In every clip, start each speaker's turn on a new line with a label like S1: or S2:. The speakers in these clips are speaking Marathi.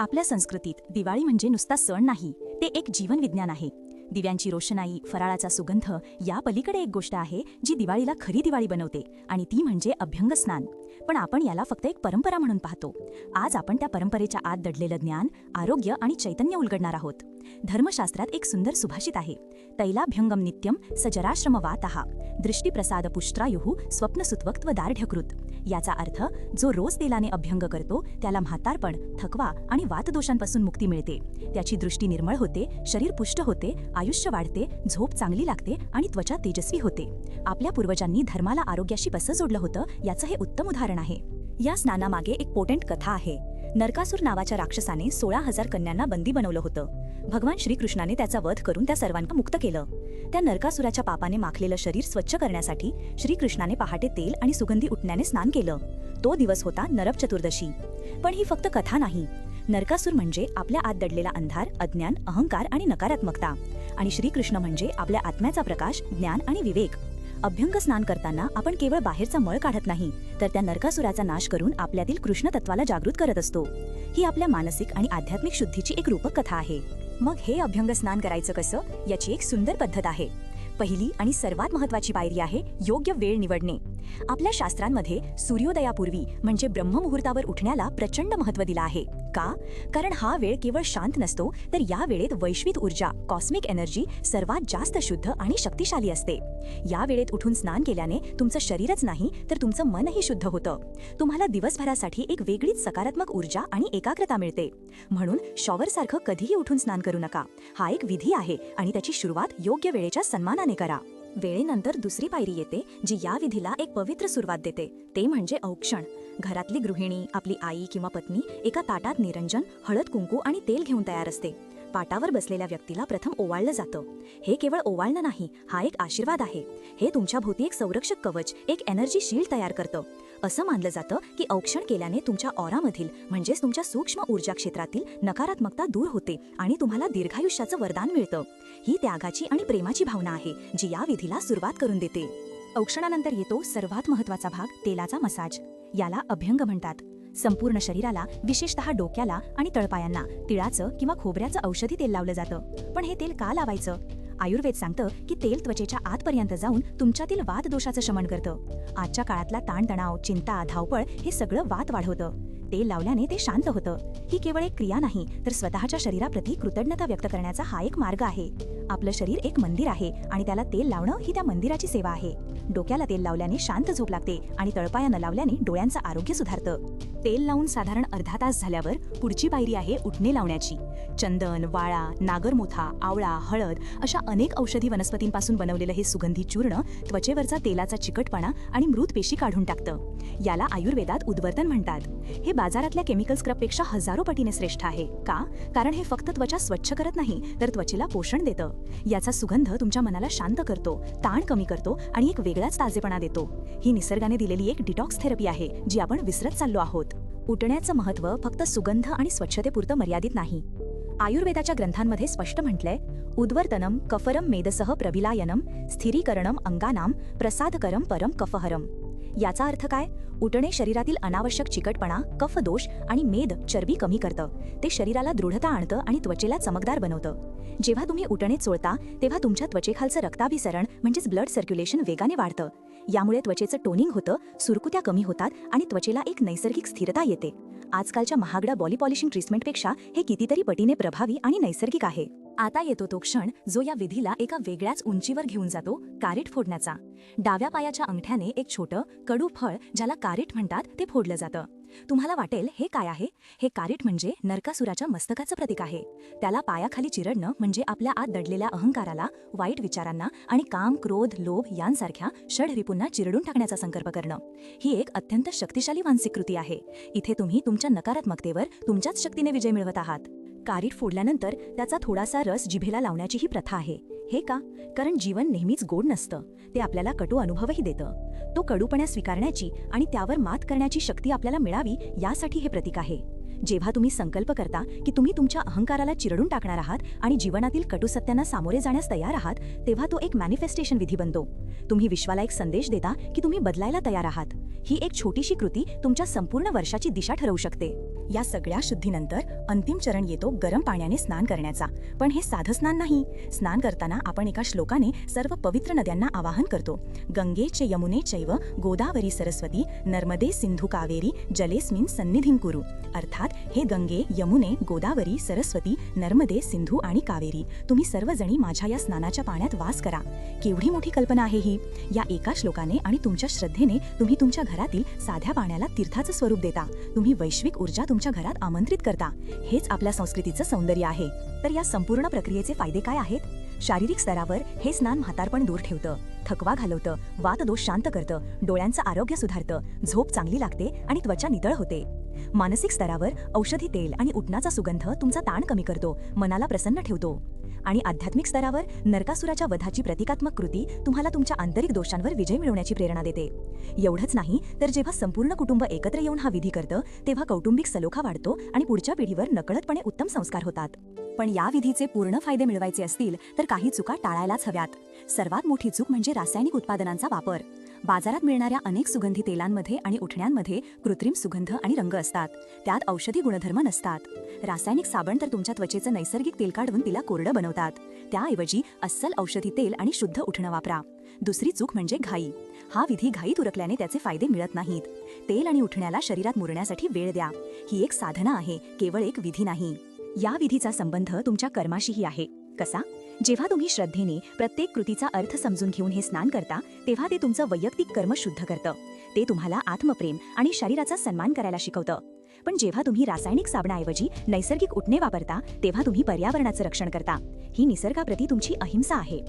S1: आपल्या संस्कृतीत दिवाळी म्हणजे नुसता सण नाही ते एक जीवनविज्ञान आहे. दिव्यांची रोषणाई फराळाचा सुगंध या पलीकडे एक गोष्ट आहे जी दिवाळीला खरी दिवाळी बनवते आणि ती म्हणजे अभ्यंग स्नान पण आपण याला फक्त एक परंपरा म्हणून पाहतो. आज आपण त्या परंपरेच्या आत दडलेलं ज्ञान आरोग्य आणि चैतन्य उलगडणार आहोत. धर्मशास्त्रात एक सुंदर सुभाषित आहे. तैलाभ्यंगम नित्यम सजराश्रम वातहा दृष्टीप्रसाद पुष्ट्रायुः स्वप्नसुत्वक्त्व दार्ढ्यकृत याचा अर्थ जो रोज तेलाने अभ्यंग करतो त्याला म्हातारपण थकवा आणि वातदोषांपासून मुक्ती मिळते. त्याची दृष्टी निर्मळ होते शरीर पुष्ट होते आयुष्य वाढते झोप चांगली लागते आणि त्वचा तेजस्वी होते. आपल्या पूर्वजांनी धर्माला आरोग्याशी कसं जोडलं होतं याचं हे उत्तम उदाहरण आहे. या स्नानामागे एक पोटेंट कथा आहे. नरकासूर नावाच्या राक्षसाने सोळा हजार कन्यांना बंदी बनवलं होतं. भगवान श्रीकृष्णाने त्याचा वध करून त्या सर्वांना मुक्त केलं. त्या नरकासुराच्या पापाने माखलेलं शरीर स्वच्छ करण्यासाठी श्रीकृष्णाने पहाटे तेल आणि सुगंधी उठण्याने स्नान केलं. तो दिवस होता नरक चतुर्दशी. पण ही फक्त कथा नाही. नरकासूर म्हणजे आपल्या आत दडलेला अंधार अज्ञान अहंकार आणि नकारात्मकता. आणि श्रीकृष्ण म्हणजे आपल्या आत्म्याचा प्रकाश ज्ञान आणि विवेक. अभ्यंग स्नान करताना आपण केवळ बाहेरचा मळ काढत नाही तर त्या नरकासुराचा नाश करून आपल्यातील कृष्ण तत्वाला जागृत करत असतो. ही आपल्या मानसिक आणि आध्यात्मिक शुद्धीची एक रूपक कथा आहे. मग हे अभ्यंग स्नान करायचं कसं? याची एक सुंदर पद्धत आहे. पहिली आणि सर्वात महत्वाची पायरी आहे योग्य वेळ निवडणे. आपल्या शास्त्रांमध्ये सूर्योदयापूर्वी म्हणजे ब्रह्ममुहूर्तावर उठण्याला प्रचंड महत्त्व दिलं आहे. का? कारण हा वेळ केवळ शांत नसतो तर या वेळेत वैश्विक ऊर्जा कॉस्मिक एनर्जी सर्वात जास्त शुद्ध आणि शक्तिशाली असते. या वेळेत उठून स्नान केल्याने तुमचं शरीरच नाही तर तुमचं मनही शुद्ध होतं. तुम्हाला दिवसभरासाठी एक वेगळीच सकारात्मक ऊर्जा आणि एकाग्रता मिळते. म्हणून शॉवरसारखं कधीही उठून स्नान करू नका. हा एक विधी आहे आणि त्याची सुरुवात योग्य वेळेच्या सन्मानाने करा. वेळेनंतर दुसरी पायरी येते जी या विधीला एक पवित्र सुरुवात देते. ते म्हणजे औक्षण. घरातली गृहिणी आपली आई किंवा पत्नी एका ताटात निरंजन हळद कुंकू आणि तेल घेऊन तयार असते. पाटावर बसलेल्या व्यक्तीला प्रथम ओवाळलं जातं. हे केवळ ओवाळणं नाही हा एक आशीर्वाद आहे. हे तुमच्या भोवती एक संरक्षक कवच एक एनर्जी शील्ड तयार करतं. असं मानलं जातं की औक्षण केल्याने तुमच्या ऑरामधील म्हणजेच तुमच्या सूक्ष्म ऊर्जा क्षेत्रातील नकारात्मकता दूर होते आणि तुम्हाला दीर्घायुष्याचं वरदान मिळतं. ही त्यागाची आणि प्रेमाची भावना आहे जी या विधीला सुरुवात करून देते. औक्षणानंतर येतो सर्वात महत्त्वाचा भाग तेलाचा मसाज. याला अभ्यंग म्हणतात. संपूर्ण शरीराला विशेषतः डोक्याला आणि तळपायांना तिळाचं किंवा खोबऱ्याचं औषधी तेल लावलं जातं. पण हे तेल का लावायचं? आयुर्वेद सांगतं की तेल त्वचेच्या आतपर्यंत जाऊन तुमच्यातील वाद दोषाचं शमन करतं. आजच्या काळातला ताणतणाव चिंता धावपळ हे सगळं वात वाढवतं. तेल लावल्याने ते शांत होतं. ही केवळ एक क्रिया नाही तर स्वतःच्या शरीराप्रती कृतज्ञता व्यक्त करण्याचा हा एक मार्ग आहे. आपलं शरीर एक मंदिर आहे आणि त्याला तेल लावणं ही त्या मंदिराची सेवा आहे. डोक्याला तेल लावल्याने शांत झोप लागते आणि तळपायानं लावल्याने डोळ्यांचं आरोग्य सुधारतं. तेल लावून साधारण अर्धा तास झाल्यावर पुढची पायरी आहे उठणे लावण्याची. चंदन वाळा नागरमोथा आवळा हळद अशा अनेक औषधी वनस्पतींपासून बनवलेलं हे सुगंधी चूर्ण त्वचेवरचा तेलाचा चिकटपणा आणि मृत पेशी काढून टाकतं. याला आयुर्वेदात उद्वर्तन म्हणतात. हे बाजारातल्या केमिकल स्क्रबपेक्षा हजार पटीने श्रेष्ठ आहे. का? कारण हे फक्त त्वचा स्वच्छ करत नाही तर त्वचेला पोषण देतं. याचा सुगंध तुमच्या मनाला शांत करतो ताण कमी करतो आणि एक वेगळाच ताजेपणा देतो. ही निसर्गाने दिलेली एक डिटॉक्स थेरपी आहे जी आपण विसरत चाललो आहोत. उठण्याचं महत्त्व फक्त सुगंध आणि स्वच्छतेपुरतं मर्यादित नाही. आयुर्वेदाच्या ग्रंथांमध्ये स्पष्ट म्हटलंय उद्वर्तनम कफरम मेदसह प्रविलायनम स्थिरीकरणम अंगानाम प्रसादकरम परम कफहरम. याचा अर्थ काय? उठणे शरीरातील अनावश्यक चिकटपणा कफ दोष आणि मेद चरबी कमी करतं. ते शरीराला दृढता आणतं आणि त्वचेला चमकदार बनवतं. जेव्हा तुम्ही उठणे चोळता तेव्हा तुमच्या त्वचेखालचं रक्ताभिसरण म्हणजेच ब्लड सर्क्युलेशन वेगाने वाढतं. यामुळे त्वचेचं टोनिंग होतं सुरकुत्या कमी होतात आणि त्वचेला एक नैसर्गिक स्थिरता येते. आजकालच्या महागड्या बॉली पॉलिशिंग ट्रीटमेंटपेक्षा हे कितीतरी पटीने प्रभावी आणि नैसर्गिक आहे. आता येतो तो क्षण जो या विधीला एका वेगळ्याच उंचीवर घेऊन जातो कारीट फोडण्याचा. डाव्या पायाच्या अंगठ्याने एक छोटं कडू फळ ज्याला कारीट म्हणतात ते फोडलं जातं. तुम्हाला वाटेल हे काय आहे? हे कारीट म्हणजे नरकासुराच्या मस्तकाचं प्रतीक आहे. त्याला पायाखाली चिरडणं म्हणजे आपल्या आत दडलेल्या अहंकाराला वाईट विचारांना आणि काम क्रोध लोभ यांसारख्या षडरिपूंना चिरडून टाकण्याचा संकल्प करणं. ही एक अत्यंत शक्तिशाली मानसिक कृती आहे. इथे तुम्ही तुमच्या नकारात्मकतेवर तुमच्याच शक्तीने विजय मिळवत आहात. कारीट फोडल्यानंतर त्याचा थोडासा रस जिभेला लावण्याची ही प्रथा आहे. हे का? कारण जीवन नेहमीच गोड नसतं. ते आपल्याला कटू अनुभवही देतं. तो कडूपणा स्वीकारण्याची आणि त्यावर मात करण्याची शक्ती आपल्याला मिळावी यासाठी हे प्रतीक आहे. जेव्हा तुम्ही संकल्प करता की तुम्ही तुमच्या अहंकाराला चिरडून टाकणार आहात आणि जीवनातील कटुसत्यांना सामोरे जाण्यास तयार आहात तेव्हा तो एक मॅनिफेस्टेशन विधी बनतो. तुम्ही विश्वाला एक संदेश देता की तुम्ही बदलायला तयार आहात. ही एक छोटीशी कृती तुमच्या संपूर्ण वर्षाची दिशा ठरवू शकते. या सगळ्या शुद्धीनंतर अंतिम चरण येतो गरम पाण्याने स्नान करण्याचा. पण हे साधं स्नान नाही. स्नान करताना आपण एका श्लोकाने सर्व पवित्र नद्यांना आवाहन करतो. गंगे च यमुने चैव गोदावरी सरस्वती नर्मदे सिंधू कावेरी जलेस्मिन सन्निधीन कुरु. अर्थात हे गंगे यमुने गोदावरी सरस्वती नर्मदे सिंधू आणि कावेरी. तुम्ही सर्वजणी माझ्या या स्नानाच्या पाण्यात वास करा. केवढी मोठी कल्पना आहे ही. या एका श्लोकाने आणि तुमच्या श्रद्धेने तुम्ही तुमच्या घरातील साध्या पाण्याला तीर्थाचं स्वरूप देता. तुम्ही वैश्विक ऊर्जा तुमच्या घरात आमंत्रित करता. हेच आपल्या संस्कृतीचं सौंदर्य आहे. तर या संपूर्ण प्रक्रियेचे फायदे काय आहेत? शारीरिक स्तरावर हे स्नान म्हातारपण दूर ठेवतं. थकवा घालवतं. वातदोष शांत करतं. डोळ्यांचं आरोग्य सुधारतं. झोप चांगली लागते आणि त्वचा नितळ होते. मानसिक स्तरावर औषधी तेल आणि उटणाचा सुगंध तुमचा ताण कमी करतो मनाला प्रसन्न ठेवतो. आणि आध्यात्मिक स्तरावर नरकासुराच्या वधाची प्रतिकात्मक कृती तुम्हाला तुमच्या आंतरिक दोषांवर विजय मिळवण्याची प्रेरणा देते. एवढंच नाही तर जेव्हा संपूर्ण कुटुंब एकत्र येऊन हा विधी करतं तेव्हा कौटुंबिक सलोखा वाढतो आणि पुढच्या पिढीवर नकळतपणे उत्तम संस्कार होतात. पण या विधीचे पूर्ण फायदे मिळवायचे असतील तर काही चुका टाळायलाच हव्यात. सर्वात मोठी चूक म्हणजे रासायनिक उत्पादनांचा वापर. बाजारात मिळणाऱ्या अनेक सुगंधी तेलांमध्ये आणि उठण्यांमध्ये कृत्रिम सुगंध आणि रंग असतात. त्यात औषधी गुणधर्म नसतात. रासायनिक साबण तर तुमच्या त्वचेचं नैसर्गिक तेल काढून तिला कोरडं बनवतात. त्याऐवजी अस्सल औषधी तेल आणि शुद्ध उठणं वापरा. दुसरी चूक म्हणजे घाई. हा विधी घाईत उरकल्याने त्याचे फायदे मिळत नाहीत. तेल आणि उठण्याला शरीरात मुरण्यासाठी वेळ द्या. ही एक साधना आहे केवळ एक विधी नाही. या विधीचा संबंध तुमच्या कर्माशीही आहे. कसा? जेव्हा तुम्ही श्रद्धेने प्रत्येक कृतीचा अर्थ समजून घेऊन हे स्नान करता तेव्हा ते तुमचं वैयक्तिक कर्म शुद्ध करतं. ते तुम्हाला आत्मप्रेम आणि शरीराचा सन्मान करायला शिकवतं. पण जेव्हा तुम्ही रासायनिक साबणाऐवजी नैसर्गिक उठणे वापरता तेव्हा तुम्ही पर्यावरणाचं रक्षण करता. ही निसर्गाप्रती तुमची अहिंसा आहे.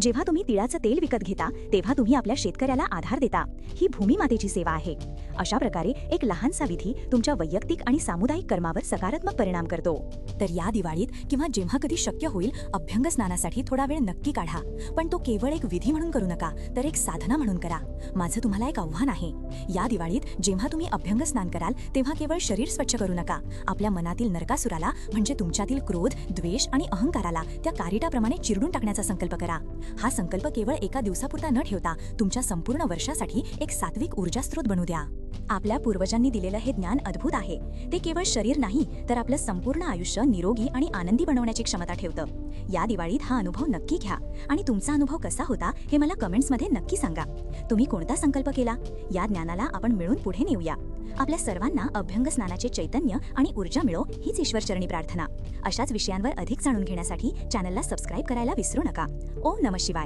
S1: जेव्हा तुम्ही तिळाचं तेल विकत घेता तेव्हा तुम्ही आपल्या शेतकऱ्याला आधार देता. ही भूमीमातेची सेवा आहे. अशा प्रकारे एक लहानसा विधी तुमच्या वैयक्तिक आणि सामुदायिक कर्मावर सकारात्मक परिणाम करतो. तर या दिवाळीत किंवा जेव्हा कधी शक्य होईल अभ्यंग स्नानासाठी थोडा वेळ नक्की काढा. पण तो केवळ एक विधी म्हणून करू नका तर एक साधना म्हणून करा. माझं तुम्हाला एक आव्हान आहे. या दिवाळीत जेव्हा तुम्ही अभ्यंग स्नान कराल तेव्हा केवळ शरीर स्वच्छ करू नका. आपल्या मनातील नरकासुराला म्हणजे तुमच्यातील क्रोध द्वेष आणि अहंकाराला त्या कारिटाप्रमाणे चिरडून टाकण्याचा संकल्प करा. हा संकल्प केवळ एका दिवसापुरता न ठेवता तुमच्या संपूर्ण वर्षासाठी एक सात्विक ऊर्जा स्रोत बनू द्या. आपल्या पूर्वजांनी दिलेलं हे ज्ञान अद्भुत आहे. ते केवळ शरीर नाही तर आपलं संपूर्ण आयुष्य निरोगी आणि आनंदी बनवण्याची क्षमता ठेवतं. या दिवाळीत हा अनुभव नक्की घ्या. आणि तुमचा अनुभव कसा होता हे मला कमेंट्समध्ये नक्की सांगा. तुम्ही कोणता संकल्प केला? या ज्ञानाला आपण मिळून पुढे नेऊया. आपल्या सर्वांना अभ्यंग स्नानाचे चैतन्य आणि ऊर्जा मिळो हीच ईश्वरचरणी प्रार्थना. अशाच विषयांवर अधिक जाणून घेण्यासाठी चॅनलला सबस्क्राईब करायला विसरू नका. ओम नम शिवाय.